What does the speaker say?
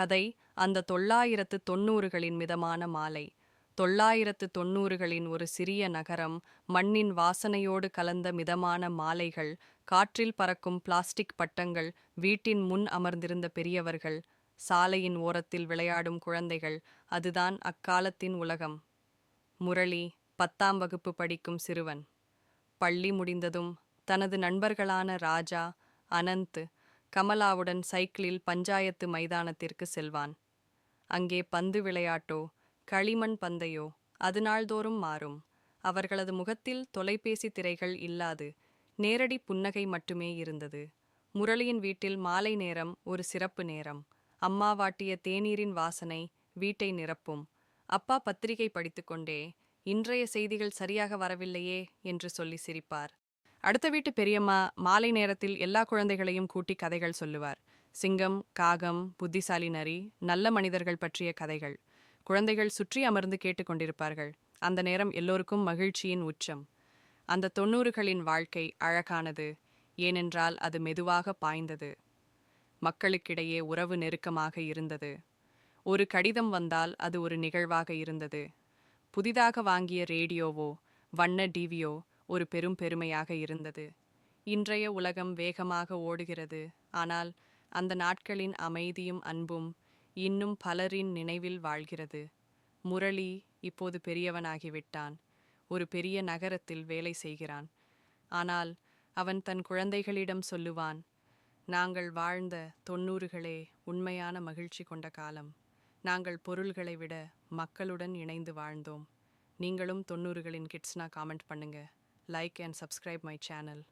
கதை அந்த தொள்ளாயிரத்து தொண்ணூறுகளின் மிதமான மாலை. தொள்ளாயிரத்து தொண்ணூறுகளின் ஒரு சிறிய நகரம் மண்ணின் வாசனையோடு கலந்த மிதமான மாலைகள் காற்றில் பறக்கும் பிளாஸ்டிக் பட்டங்கள் வீட்டின் முன் அமர்ந்திருந்த பெரியவர்கள் சாலையின் ஓரத்தில் விளையாடும் குழந்தைகள் அதுதான் அக்காலத்தின் உலகம். முரளி பத்தாம் வகுப்பு படிக்கும் சிறுவன். பள்ளி முடிந்ததும் தனது நண்பர்களான ராஜா அனந்த் கமலாவுடன் சைக்கிளில் பஞ்சாயத்து மைதானத்திற்கு செல்வான். அங்கே பந்து விளையாட்டோ களிமண் பந்தையோ அது நாள்தோறும் மாறும். அவர்களது முகத்தில் தொலைபேசி திரைகள் இல்லாது நேரடி புன்னகை மட்டுமே இருந்தது. முரளியின் வீட்டில் மாலை நேரம் ஒரு சிறப்பு நேரம். அம்மா வாட்டிய தேநீரின் வாசனை வீட்டை நிரப்பும். அப்பா பத்திரிகை படித்துக்கொண்டே இன்றைய செய்திகள் சரியாக வரவில்லையே என்று சொல்லி சிரிப்பார். அடுத்த வீட்டு பெரியம்மா மாலை நேரத்தில் எல்லா குழந்தைகளையும் கூட்டி கதைகள் சொல்லுவார். சிங்கம் காகம் புத்திசாலி நரி நல்ல மனிதர்கள் பற்றிய கதைகள். குழந்தைகள் சுற்றி அமர்ந்து கேட்டுக்கொண்டிருப்பார்கள் அந்த நேரம் எல்லோருக்கும் மகிழ்ச்சியின் உச்சம். அந்த தொண்ணூறுகளின் வாழ்க்கை அழகானது. ஏனென்றால் அது மெதுவாக பாய்ந்தது. மக்களுக்கிடையே உறவு நெருக்கமாக இருந்தது. ஒரு கடிதம் வந்தால் அது ஒரு நிகழ்வாக இருந்தது. புதிதாக வாங்கிய ரேடியோவோ வண்ண டிவியோ ஒரு பெரும் பெருமையாக இருந்தது. இன்றைய உலகம் வேகமாக ஓடுகிறது. ஆனால் அந்த நாட்களின் அமைதியும் அன்பும் இன்னும் பலரின் நினைவில் வாழ்கிறது. முரளி இப்போது பெரியவனாகிவிட்டான். ஒரு பெரிய நகரத்தில் வேலை செய்கிறான். ஆனால் அவன் தன் குழந்தைகளிடம் சொல்லுவான் நாங்கள் வாழ்ந்த தொண்ணூறுகளே உண்மையான மகிழ்ச்சி கொண்ட காலம். நாங்கள் பொருள்களை விட மக்களுடன் இணைந்து வாழ்ந்தோம். நீங்களும் தொண்ணூறுகளின் கிட்ஸ்னா காமெண்ட் பண்ணுங்க. like and subscribe my channel.